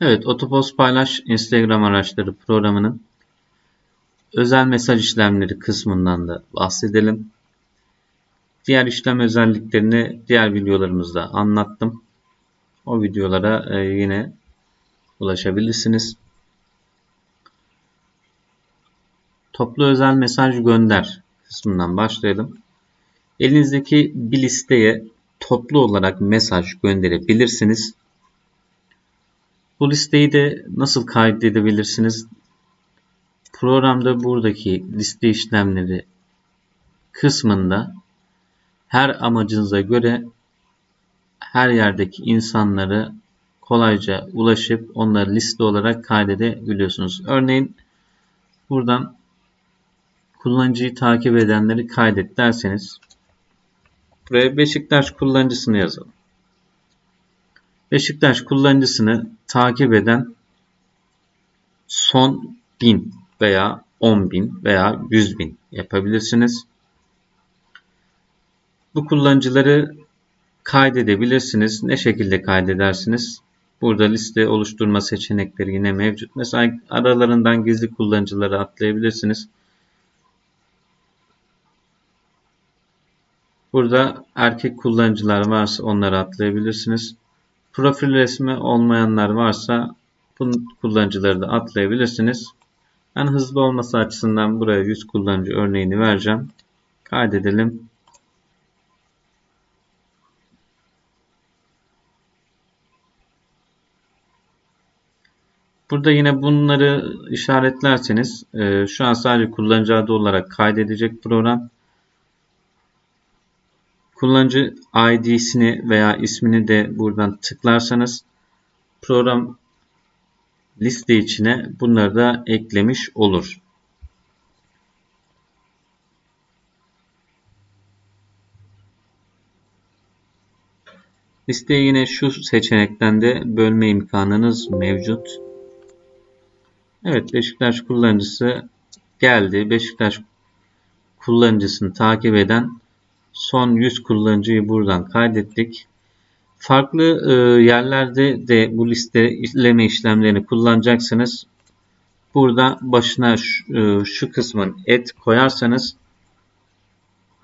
Evet, Otopos Paylaş Instagram araçları programının özel mesaj işlemleri kısmından da bahsedelim. Diğer işlem özelliklerini diğer videolarımızda anlattım. O videolara e, yine ulaşabilirsiniz. Toplu özel mesaj gönder kısmından başlayalım. Elinizdeki bir listeye toplu olarak mesaj gönderebilirsiniz. Bu listeyi de nasıl kaydedebilirsiniz? Programda buradaki liste işlemleri kısmında her amacınıza göre her yerdeki insanları kolayca ulaşıp onları liste olarak kaydedebiliyorsunuz. Örneğin buradan kullanıcıyı takip edenleri kaydet derseniz buraya Beşiktaş kullanıcısını yazalım. Beşiktaş kullanıcısını takip eden son 1000 veya 10.000 veya 100.000 yapabilirsiniz. Bu kullanıcıları kaydedebilirsiniz. Ne şekilde kaydedersiniz? Burada liste oluşturma seçenekleri yine mevcut. Mesela aralarından gizli kullanıcıları atlayabilirsiniz. Burada erkek kullanıcılar varsa onları atlayabilirsiniz. Profil resmi olmayanlar varsa bu kullanıcıları da atlayabilirsiniz. Ben hızlı olması açısından buraya 100 kullanıcı örneğini vereceğim. Kaydedelim. Burada yine bunları işaretlerseniz e, şu an sadece kullanıcı adı olarak kaydedecek program. Kullanıcı ID'sini veya ismini de buradan tıklarsanız program liste içine bunları da eklemiş olur. Listeyi yine şu seçenekten de bölme imkanınız mevcut. Evet Beşiktaş kullanıcısı geldi. Beşiktaş kullanıcısını takip eden son 100 kullanıcıyı buradan kaydettik. Farklı e, yerlerde de bu listeleme işlemlerini kullanacaksınız. Burada başına şu, e, şu kısmın et koyarsanız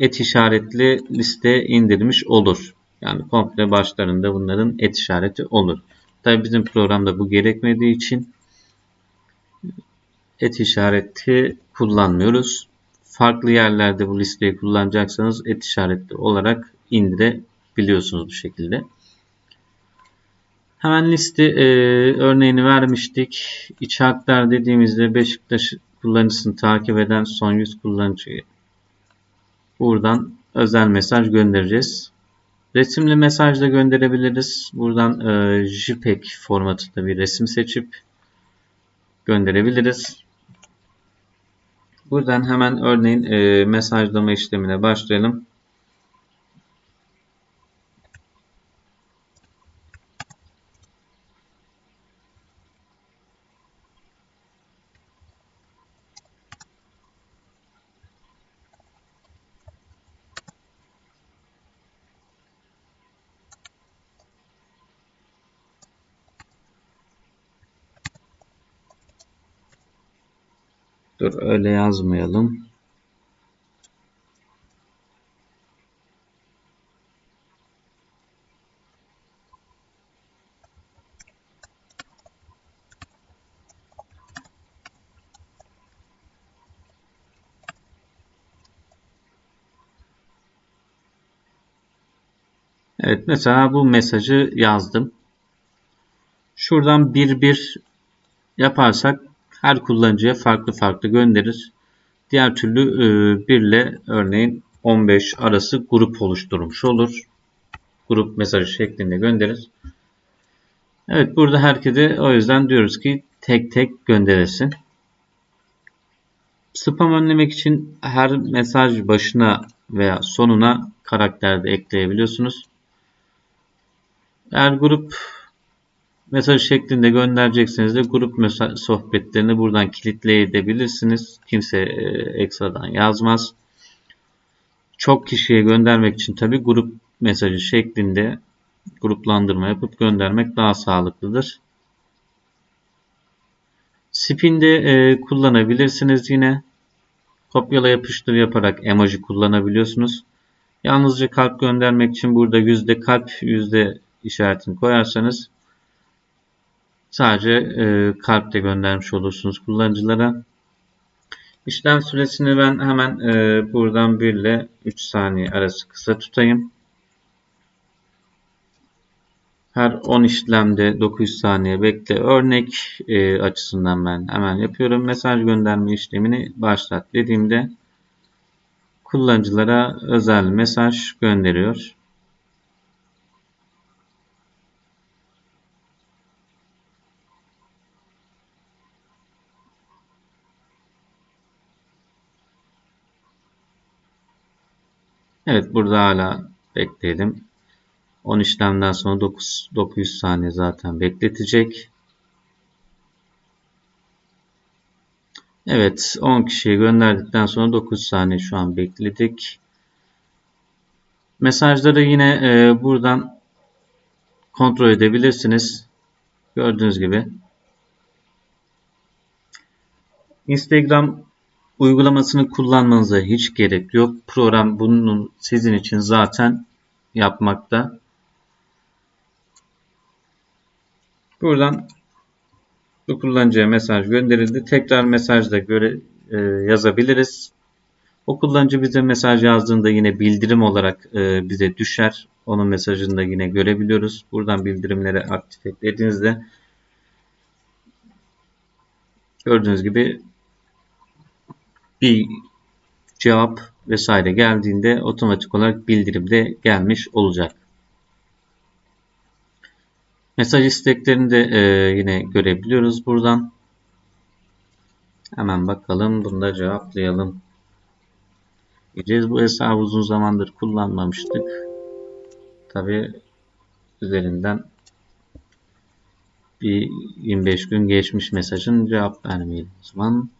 et işaretli liste indirmiş olur. Yani komple başlarında bunların et işareti olur. Tabi bizim programda bu gerekmediği için et işareti kullanmıyoruz. Farklı yerlerde bu listeyi kullanacaksanız et işaretli olarak indirebiliyorsunuz bu şekilde. Hemen liste e, örneğini vermiştik. İç haklar dediğimizde Beşiktaş kullanıcısını takip eden son 100 kullanıcıyı buradan özel mesaj göndereceğiz. Resimli mesaj da gönderebiliriz. Buradan e, JPEG formatında bir resim seçip gönderebiliriz. Buradan hemen örneğin e, mesajlama işlemine başlayalım. Dur öyle yazmayalım. Evet mesela bu mesajı yazdım. Şuradan bir bir yaparsak her kullanıcıya farklı farklı gönderir. Diğer türlü 1 e, ile örneğin 15 arası grup oluşturmuş olur. Grup mesajı şeklinde gönderir. Evet burada herkese o yüzden diyoruz ki tek tek gönderesin. Spam önlemek için her mesaj başına veya sonuna karakter de ekleyebiliyorsunuz. Eğer grup mesaj şeklinde gönderecekseniz de grup mesaj sohbetlerini buradan kilitleyebilirsiniz. Kimse e, ekstradan yazmaz. Çok kişiye göndermek için tabi grup mesajı şeklinde gruplandırma yapıp göndermek daha sağlıklıdır. Spin'de e, kullanabilirsiniz yine. Kopyala yapıştır yaparak emoji kullanabiliyorsunuz. Yalnızca kalp göndermek için burada yüzde kalp yüzde işaretini koyarsanız sadece e, kalp de göndermiş olursunuz kullanıcılara. İşlem süresini ben hemen e, buradan 1 ile 3 saniye arası kısa tutayım. Her 10 işlemde 900 saniye bekle. Örnek e, açısından ben hemen yapıyorum. Mesaj gönderme işlemini başlat dediğimde kullanıcılara özel mesaj gönderiyor. Evet burada hala bekleyelim. 10 işlemden sonra 9, 900 saniye zaten bekletecek. Evet 10 kişiye gönderdikten sonra 9 saniye şu an bekledik. Mesajları yine e, buradan kontrol edebilirsiniz. Gördüğünüz gibi. Instagram uygulamasını kullanmanıza hiç gerek yok. Program bunun sizin için zaten yapmakta. Buradan bu kullanıcıya mesaj gönderildi. Tekrar mesajda göre e, yazabiliriz. O kullanıcı bize mesaj yazdığında yine bildirim olarak e, bize düşer. Onun mesajını da yine görebiliyoruz. Buradan bildirimleri aktif eklediğinizde gördüğünüz gibi bir cevap vesaire geldiğinde otomatik olarak bildirim de gelmiş olacak. Mesaj isteklerini de e, yine görebiliyoruz buradan. Hemen bakalım. Bunu da cevaplayalım. Diyeceğiz. Bu hesabı uzun zamandır kullanmamıştık. Tabi üzerinden bir 25 gün geçmiş mesajın cevap vermeyelim o zaman.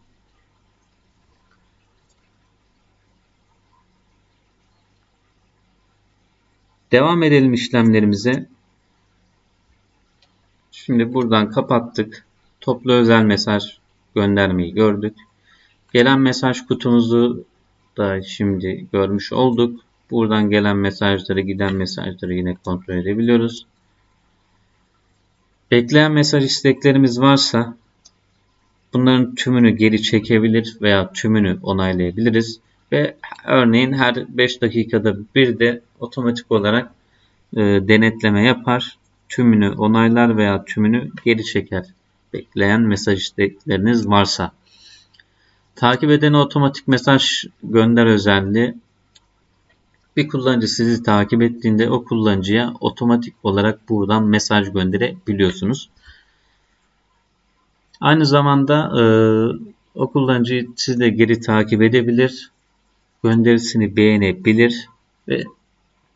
Devam edelim işlemlerimize. Şimdi buradan kapattık. Toplu özel mesaj göndermeyi gördük. Gelen mesaj kutumuzu da şimdi görmüş olduk. Buradan gelen mesajları, giden mesajları yine kontrol edebiliyoruz. Bekleyen mesaj isteklerimiz varsa bunların tümünü geri çekebilir veya tümünü onaylayabiliriz. Ve örneğin her 5 dakikada bir de otomatik olarak e, denetleme yapar tümünü onaylar veya tümünü geri çeker. Bekleyen mesaj istekleriniz varsa. Takip eden otomatik mesaj gönder özelliği bir kullanıcı sizi takip ettiğinde o kullanıcıya otomatik olarak buradan mesaj gönderebiliyorsunuz. Aynı zamanda e, o kullanıcıyı siz de geri takip edebilir, gönderisini beğenebilir ve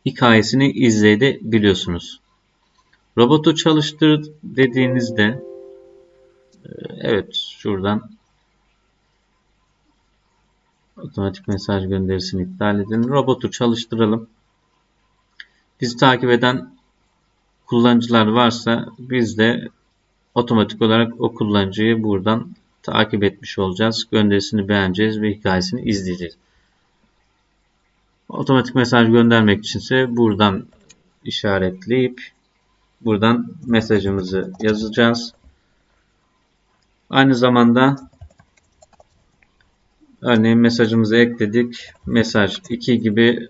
hikayesini izleyebiliyorsunuz. Robotu çalıştır dediğinizde e, evet şuradan otomatik mesaj gönderisini iptal edin. Robotu çalıştıralım. Bizi takip eden kullanıcılar varsa biz de otomatik olarak o kullanıcıyı buradan takip etmiş olacağız. Gönderisini beğeneceğiz ve hikayesini izleyeceğiz. Otomatik mesaj göndermek içinse buradan işaretleyip buradan mesajımızı yazacağız. Aynı zamanda örneğin mesajımızı ekledik. Mesaj 2 gibi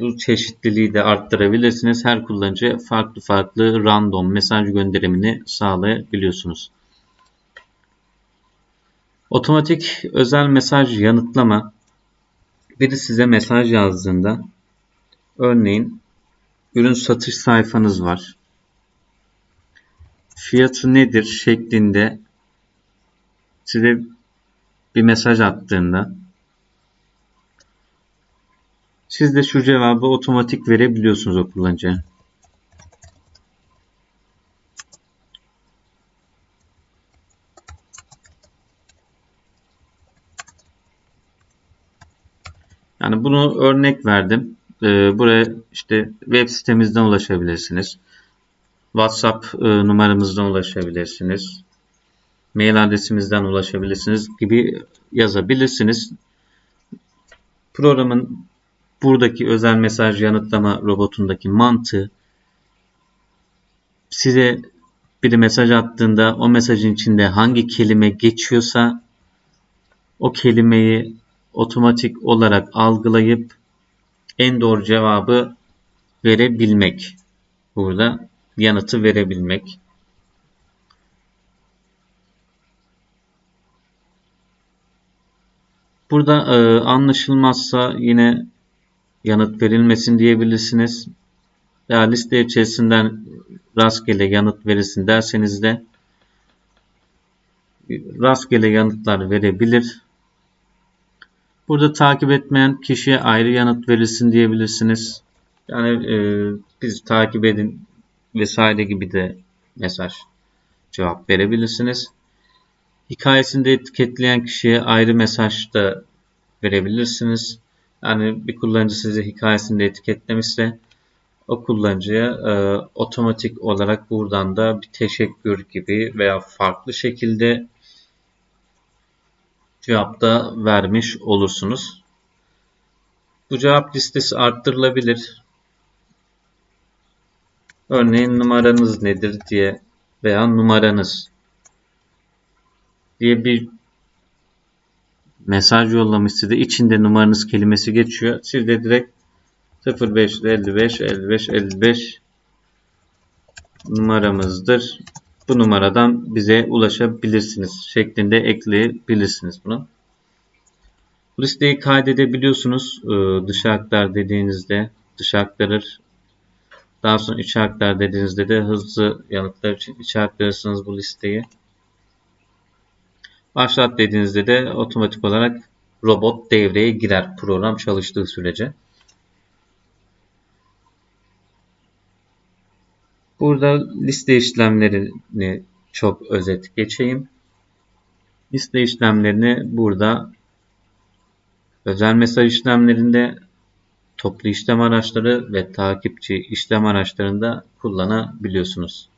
bu çeşitliliği de arttırabilirsiniz. Her kullanıcı farklı farklı random mesaj gönderimini sağlayabiliyorsunuz. Otomatik özel mesaj yanıtlama. Biri size mesaj yazdığında örneğin ürün satış sayfanız var fiyatı nedir şeklinde size bir mesaj attığında siz de şu cevabı otomatik verebiliyorsunuz o kullanıcıya. Yani bunu örnek verdim. Ee, buraya işte web sitemizden ulaşabilirsiniz. WhatsApp e, numaramızdan ulaşabilirsiniz. mail adresimizden ulaşabilirsiniz gibi yazabilirsiniz. Programın buradaki özel mesaj yanıtlama robotundaki mantığı size biri mesaj attığında o mesajın içinde hangi kelime geçiyorsa o kelimeyi otomatik olarak algılayıp en doğru cevabı verebilmek. Burada yanıtı verebilmek. Burada e, anlaşılmazsa yine yanıt verilmesin diyebilirsiniz. Ya liste içerisinden rastgele yanıt verilsin derseniz de rastgele yanıtlar verebilir. Burada takip etmeyen kişiye ayrı yanıt verilsin diyebilirsiniz. Yani e, biz takip edin vesaire gibi de mesaj cevap verebilirsiniz. Hikayesinde etiketleyen kişiye ayrı mesaj da verebilirsiniz. Yani bir kullanıcı sizi hikayesinde etiketlemişse o kullanıcıya e, otomatik olarak buradan da bir teşekkür gibi veya farklı şekilde cevap da vermiş olursunuz. Bu cevap listesi arttırılabilir. Örneğin numaranız nedir diye veya numaranız diye bir mesaj yollamış size. İçinde numaranız kelimesi geçiyor. Siz de direkt 0555 55 55 numaramızdır. Bu numaradan bize ulaşabilirsiniz şeklinde ekleyebilirsiniz bunu. Bu listeyi kaydedebiliyorsunuz e, dış haklar dediğinizde dış aktarır. Daha sonra iç haklar dediğinizde de hızlı yanıtlar için iç aktarırsınız bu listeyi. Başlat dediğinizde de otomatik olarak robot devreye girer program çalıştığı sürece. Burada liste işlemlerini çok özet geçeyim. Liste işlemlerini burada özel mesaj işlemlerinde toplu işlem araçları ve takipçi işlem araçlarında kullanabiliyorsunuz.